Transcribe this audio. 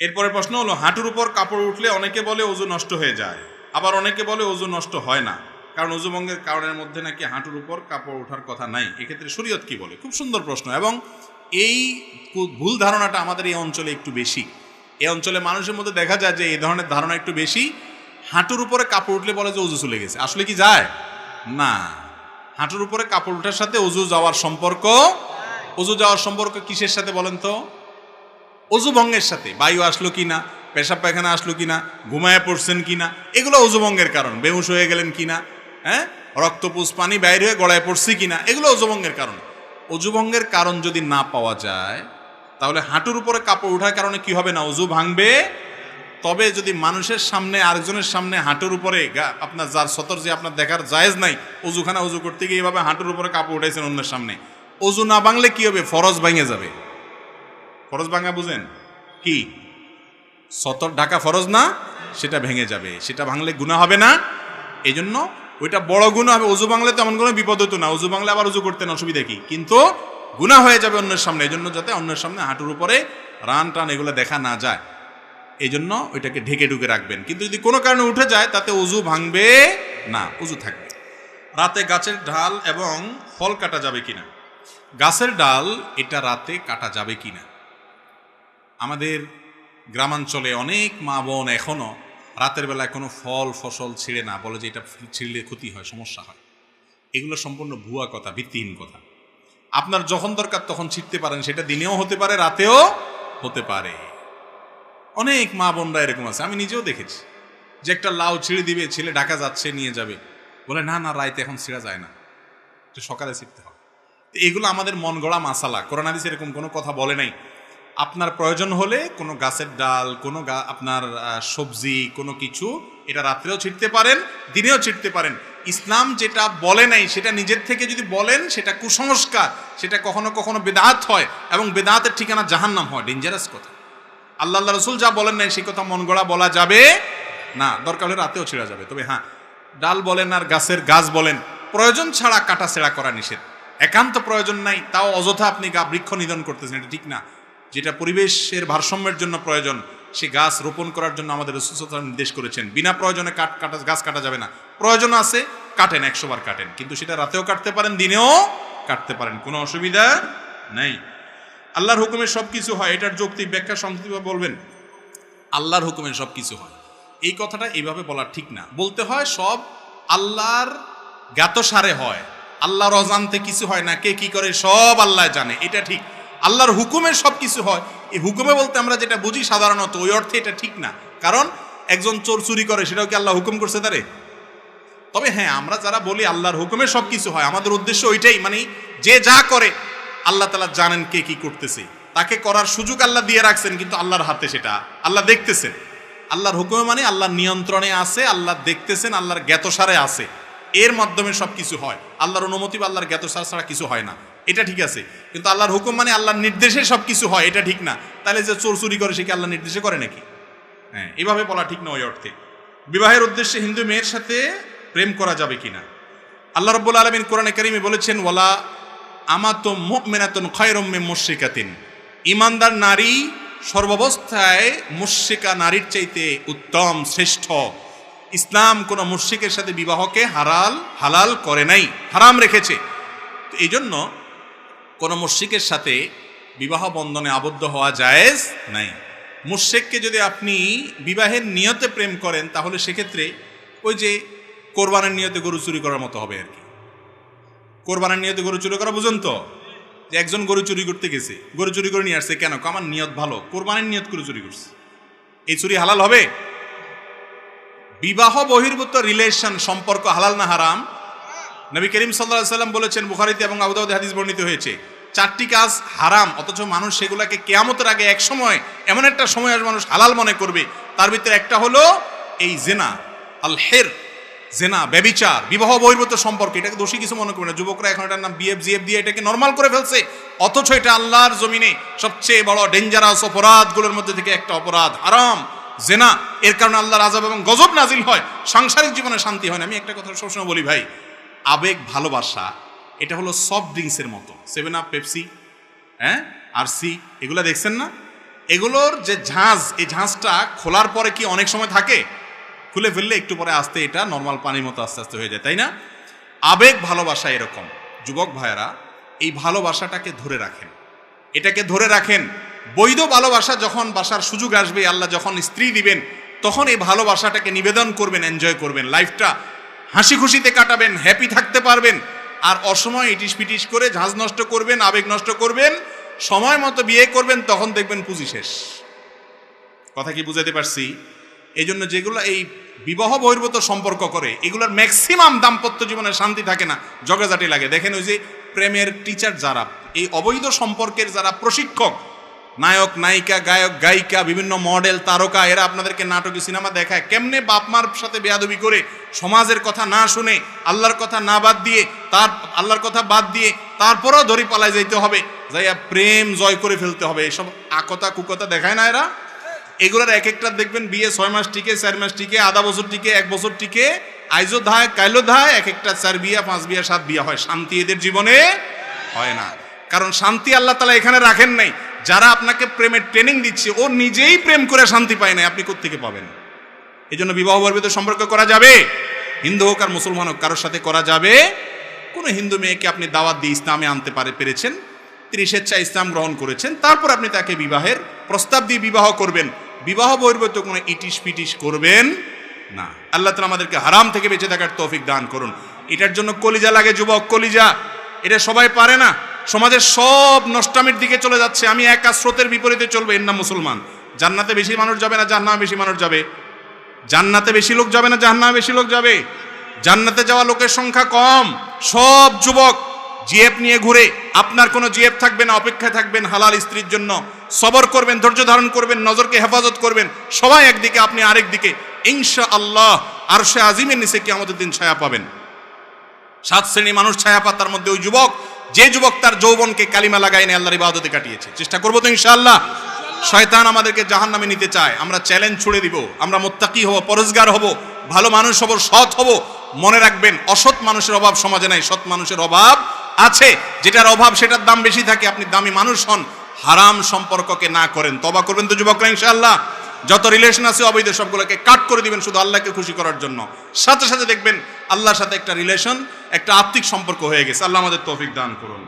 এরপরে প্রশ্ন হলো হাঁটুর উপর কাপড় উঠলে অনেকে বলে ওজু নষ্ট হয়ে যায় আবার অনেকে বলে ওজু নষ্ট হয় না কারণ ওজুভঙ্গের কারণের মধ্যে নাকি হাঁটুর উপর কাপড় ওঠার কথা নাই। এক্ষেত্রে শরীয়ত কি বলে? খুব সুন্দর প্রশ্ন। এবং এই ভুল ধারণাটা আমাদের এই অঞ্চলে একটু বেশি। এই অঞ্চলে মানুষের মধ্যে দেখা যায় যে এই ধরনের ধারণা একটু বেশি। হাঁটুর উপরে কাপড় উঠলে বলে যে ওজু চলে গেছে। আসলে কি যায়? না। হাঁটুর উপরে কাপড় ওঠার সাথে অজু যাওয়ার সম্পর্ক অজু যাওয়ার সম্পর্ক কিসের সাথে বলেন তো? অজু ভঙ্গের সাথে, বায়ু আসলো কিনা, পেশাব পায়খানা আসলো কিনা, ঘুমায় পড়ছেন কিনা, এগুলো অজু ভঙ্গের কারণ, বেহুশ হয়ে গেলেন কিনা হ্যাঁ? রক্তপুষ পানি বাইরে হয়ে গড়ায় পড়ছে কিনা, এগুলো অজুভঙ্গের কারণ। অজুভঙ্গের কারণ যদি না পাওয়া যায়, তাহলে হাঁটুর উপরে কাপড় ওঠার কারণে কি হবে না? অজু ভাঙবে। তবে যদি মানুষের সামনে, আরেকজনের সামনে হাঁটুর উপরে আপনার যার সতর যে আপনার দেখার জায়েজ নাই, অজুখানা অজু করতে গিয়ে এইভাবে হাঁটুর উপরে কাপড় উঠাইছেন অন্যের সামনে, অজু না ভাঙলে কি হবে? ফরজ ভাঙে যাবে। ফরজ ভাঙা বুঝেন? কি? সতর ঢাকা ফরজ না? সেটা ভেঙে যাবে। সেটা ভাঙলে গুণা হবে না। এই জন্য ওইটা বড় গুণা হবে। অজু বাংলে তেমন কোনো বিপদ হতো না। অজু বাংলে আবার অজু করতেন, অসুবিধা কি? কিন্তু গুণা হয়ে যাবে অন্যের সামনে। এই জন্য যাতে অন্যের সামনে হাঁটুর উপরে রান টান এগুলো দেখা না যায়। এই জন্য ওইটাকে ঢেকে ঢুকে রাখবেন। কিন্তু যদি কোনো কারণে উঠে যায়, তাতে অজু ভাঙবে না। অজু থাকবে। রাতে গাছের ঢাল এবং ফল কাটা যাবে কিনা? গাছের ডাল এটা রাতে কাটা যাবে কিনা? আমাদের গ্রামাঞ্চলে অনেক মা বোন এখনও রাতের বেলায় কোনো ফল, ফসল ছিঁড়ে না, বলে যে এটা ছিঁড়লে ক্ষতি হয়, সমস্যা হয়। এগুলো সম্পূর্ণ ভুয়া কথা, ভিত্তিহীন কথা। আপনার যখন দরকার তখন ছিঁড়তে পারেন, সেটা দিনেও হতে পারে, রাতেও হতে পারে। অনেক মা বোনরা এরকম আছে, আমি নিজেও দেখেছি। যে একটা লাউ ছিঁড়ে দিবে, ছেলে ঢাকা যাচ্ছে, নিয়ে যাবে। বলে, না না, রাইতে এখন ছিঁড়া যায় না। সকালে ছিঁড়তে হবে। এগুলো আমাদের মন গড়া মাসালা। কোরআন হাদিস এরকম কোনো কথা বলে নাই। আপনার প্রয়োজন হলে কোনো গাছের ডাল, কোনো আপনার সবজি, কোনো কিছু এটা রাত্রেও ছিটতে পারেন, দিনেও ছিটতে পারেন। ইসলাম যেটা বলে নাই, সেটা নিজের থেকে যদি বলেন, সেটা কুসংস্কার, সেটা কখনো কখনো বেদাত হয় এবং বেদাতের ঠিকানা জাহান্নাম হয় ডেঞ্জারাস কথা। আল্লাহ আল্লাহ রসুল যা বলেন নাই, সেই কথা মন গড়া বলা যাবে না। দরকার হলে রাতেও ছেড়া যাবে। তবে হ্যাঁ ডাল বলেন আর গাছের গাছ বলেন, প্রয়োজন ছাড়া কাটা ছেঁড়া করা নিষেধ। একান্ত প্রয়োজন নাই, তাও অযথা আপনি গা বৃক্ষ নিধন করতেছেন, এটা ঠিক না। যেটা পরিবেশের ভারসাম্যের জন্য প্রয়োজন, সে গাছ রোপণ করার জন্য আমাদের রসুলতা নির্দেশ করেছেন। বিনা প্রয়োজনে কাট কাটা, গাছ কাটা যাবে না। প্রয়োজন আছে, কাটেন, একশো বার কাটেন। কিন্তু সেটা রাতেও কাটতে পারেন, দিনেও কাটতে পারেন। কোনো অসুবিধা নেই। আল্লাহর হুকুমে সব কিছু হয়। এটার যৌক্তিক ব্যাখ্যা সংক্ষিপ্তভাবে বলবেন। আল্লাহর হুকুমে সব কিছু হয়। এই কথাটা এইভাবে বলা ঠিক না। বলতে হয় সব আল্লাহর জ্ঞাতসারে হয়। আল্লাহর অজান্তে কিছু হয় না। কে কি করে? সব আল্লাহ জানে। এটা ঠিক। আল্লাহর হুকুমের সব কিছু হয়। এই হুকুমে বলতে আমরা যেটা বুঝি সাধারণত, ওই অর্থে এটা ঠিক না। কারণ একজন চোর চুরি করে, সেটাও কি আল্লাহ হুকুম করছে তারে? তবে হ্যাঁ আমরা যারা বলি আল্লাহর হুকুমে সব কিছু হয়, আমাদের উদ্দেশ্য ওইটাই মানে যে যা করে, আল্লাহ তালা জানেন কে কি করতেছে। তাকে করার সুযোগ আল্লাহ দিয়ে রাখছেন, কিন্তু আল্লাহর হাতে সেটা আল্লাহ দেখতেছেন। আল্লাহর হুকুমে মানে আল্লাহর নিয়ন্ত্রণে আছে, আল্লাহ দেখতেছেন, আল্লাহর জ্ঞাতসারে আছে। এর মাধ্যমে সব কিছু হয়। আল্লাহর অনুমতি বা আল্লাহর জ্ঞাতসার ছাড়া কিছু হয় না। এটা ঠিক আছে। কিন্তু আল্লাহর হুকুম মানে আল্লাহর নির্দেশে সব কিছু হয়, এটা ঠিক না। তাহলে যে চোর চুরি করে, সে কি আল্লাহর নির্দেশে করে নাকি? হ্যাঁ এভাবে বলা ঠিক না ওই অর্থে। বিবাহের উদ্দেশ্যে হিন্দু মেয়ের সাথে প্রেম করা যাবে কিনা? আল্লাহ রব্বুল আলমিন কোরআনে কারিমে বলেছেন, ওয়ালা আমাতো মুমিনাতুন খয়রম্মে মুশরিকাতিন। ইমানদার নারী সর্বাবস্থায় মুশরিকা নারীর চাইতে উত্তম, শ্রেষ্ঠ। ইসলাম কোনো মুশরিকের সাথে বিবাহকে হারাল, হালাল করে নাই, হারাম রেখেছে। এই জন্য কোনো মুশরিকের সাথে বিবাহ বন্ধনে আবদ্ধ হওয়া জায়েজ? নাই। মুশরিককে যদি আপনি বিবাহের নিয়তে প্রেম করেন, তাহলে সেক্ষেত্রে ওই যে কোরবানের নিয়তে গরু চুরি করার মতো হবে আর কি। কোরবানের নিয়তে গরু চুরি করা বুঝুন তো? যে একজন গরু চুরি করতে গেছে, গরু চুরি করে নিয়ে আসছে কেন? আমার নিয়ত ভালো, কোরবানের নিয়ত করে চুরি করছে। এই চুরি হালাল হবে? বিবাহ বহির্ভূত রিলেশন সম্পর্ক হালাল না হারাম? নবী করিম সাল্লাহ সাল্লাম বলেছেন বুখারিতে এবং আবুদাউদ হাদিস বর্ণিত হয়েছে, চারটি কাজ হারাম, অথচ মানুষ সেগুলোকে কেয়ামতের আগে এক সময়, এমন একটা সময় আসবে মানুষ হালাল মনে করবে। তার ভিতরে একটা হলো এই জেনা আল হের জেনা, ব্যবিচার, বিবাহ বহির্ভূত সম্পর্ক, এটাকে দোষী কিছু মনে করবে না। যুবকরা এখন এটার নাম বিএফ জিএফ দিয়ে এটাকে নর্মাল করে ফেলছে, অথচ এটা আল্লাহর জমিনে সবচেয়ে বড় ডেঞ্জারাস অপরাধগুলোর মধ্যে থেকে একটা অপরাধ। হারাম, জেনা, এর কারণে আল্লাহর আজাব এবং গজব নাজিল হয়, সাংসারিক জীবনে শান্তি হয় না। আমি একটা কথা সবসময় বলি ভাই আবেগ ভালোবাসা, এটা হলো সফট ড্রিঙ্কসের মতো। সেভেন আপ পেপসি হ্যাঁ? আর সি এগুলো দেখছেন না? এগুলোর যে ঝাঁজ, এই ঝাঁজটা খোলার পরে কি অনেক সময় থাকে? খুলে ফেললে একটু পরে আস্তে এটা নর্মাল পানির মতো আস্তে আস্তে হয়ে যায়, তাই না? আবেগ ভালোবাসা এরকম। যুবক ভাইয়েরা, এই ভালোবাসাটাকে ধরে রাখেন। এটাকে ধরে রাখেন। বৈধ ভালোবাসা যখন বাসার সুযোগ আসবে, আল্লাহ যখন স্ত্রী দিবেন, তখন এই ভালোবাসাটাকে নিবেদন করবেন এনজয় করবেন। লাইফটা হাসি খুশিতে কাটাবেন হ্যাপি থাকতে পারবেন। আর অসময় ইটিস পিটিস করে ঝাঁজ নষ্ট করবেন, আবেগ নষ্ট করবেন, সময় মতো বিয়ে করবেন, তখন দেখবেন পুঁজি শেষ। কথা কি বুঝাতে পারছি? এই জন্য যেগুলো এই বিবাহ বহির্ভূত সম্পর্ক করে, এগুলোর ম্যাক্সিমাম দাম্পত্য জীবনে শান্তি থাকে না, জগাজাটি লাগে। দেখেন ওই যে প্রেমের টিচার যারা, এই অবৈধ সম্পর্কের যারা প্রশিক্ষক নায়ক, নায়িকা, গায়ক, গায়িকা, বিভিন্ন মডেল, তারকা, এরা আপনাদেরকে নাটকী সিনেমা দেখায়। কেমনে বাপ মার সাথে বেয়াদবি করে সমাজের কথা না শুনে, আল্লাহর কথা না বাদ দিয়ে, তার, আল্লাহর কথা বাদ দিয়ে তারপরও ধরি পালায় যাইতে হবে, যাইয়া প্রেম জয় করে ফেলতে হবে। এসব আকতা কুকতা দেখায় না এরা? এগুলোর এক একটা দেখবেন, বিয়ে ছয় মাস টিকে, চার মাস টিকে, আধা বছর টিকে, এক বছর টিকে, আইজো ধায়, কাইলো ধায় এক একটা চার বিয়া, পাঁচ বিয়া, সাত বিয়া হয়। শান্তি এদের জীবনে হয় না। কারণ শান্তি আল্লাহ তালা এখানে রাখেন নাই। যারা আপনাকে প্রেমের ট্রেনিং দিচ্ছে, ও নিজেই প্রেম করে শান্তি পায় না আপনি কোত্থেকে পাবেন? এই জন্য বিবাহ বর্বিত সম্পর্ক করা যাবে। হিন্দু হোক আর মুসলমান হোক, কারোর সাথে করা যাবে। কোনো হিন্দু মেয়েকে আপনি দাওয়াত দিয়ে ইসলামে আনতে পারে, পেরেছেন, তিনি স্বেচ্ছায় ইসলাম গ্রহণ করেছেন, তারপর আপনি তাকে বিবাহের প্রস্তাব দিয়ে বিবাহ করবেন। বিবাহ বহির্ভূত কোনো ইটিস পিটিস করবেন না। আল্লাহ তালা আমাদেরকে হারাম থেকে বেঁচে থাকার তৌফিক দান করুন। এটার জন্য কলিজা লাগে, যুবক, কলিজা। এটা সবাই পারে না। সমাজের সব নষ্টামির দিকে চলে যাচ্ছে, আমি একা স্রোতের বিপরীতে চলবে, এর নাম মুসলমান। জান্নাতে বেশি মানুষ যাবে না, জাহান্নামে বেশি মানুষ যাবে। জান্নাতে বেশি লোক যাবে না, জাহান্নামে বেশি লোক যাবে। জান্নাতে যাওয়া লোকের সংখ্যা কম, সব যুবক জিএফ নিয়ে ঘুরে, আপনার কোনো জিএফ থাকবে না, অপেক্ষায় থাকবেন হালাল স্ত্রীর জন্য। সবর করবেন, ধৈর্য ধারণ করবেন, নজরকে হেফাজত করবেন, সবাই একদিকে, আপনি আরেক দিকে। ইনশা আল্লাহ আর সে আজিমের নিচে কি আমাদের দিন ছায়া পাবেন। সাত শ্রেণি মানুষ ছায়া পাতার মধ্যে ওই যুবক যে যুবক তার যৌবনকে কালিমা লাগাই নিয়ে আল্লাহর ইবাদতে কাটিয়েছে। চেষ্টা করব তো ইনশাআল্লাহ। শয়তান আমাদেরকে জাহান নামে নিতে চায়। আমরা চ্যালেঞ্জ ছুড়ে দিব। আমরা মোত্তাকি হব, পরোজগার হব, ভালো মানুষ হব, সৎ হব। মনে রাখবেন, অসৎ মানুষের অভাব সমাজে নাই। সৎ মানুষের অভাব আছে। যেটার অভাব সেটার দাম বেশি থাকে। আপনি দামি মানুষ হন। হারাম সম্পর্ককে না করেন। তবা করবেন তো যুবকরা ইনশাআল্লাহ। যত রিলেশন আছে অবৈধ সবগুলোকে কাট করে দিবেন শুধু আল্লাহকে খুশি করার জন্য। সাথে সাথে দেখবেন আল্লাহর সাথে একটা রিলেশন একটা আত্মিক সম্পর্ক হয়ে গেছে। আল্লাহ আমাদের তৌফিক দান করুন।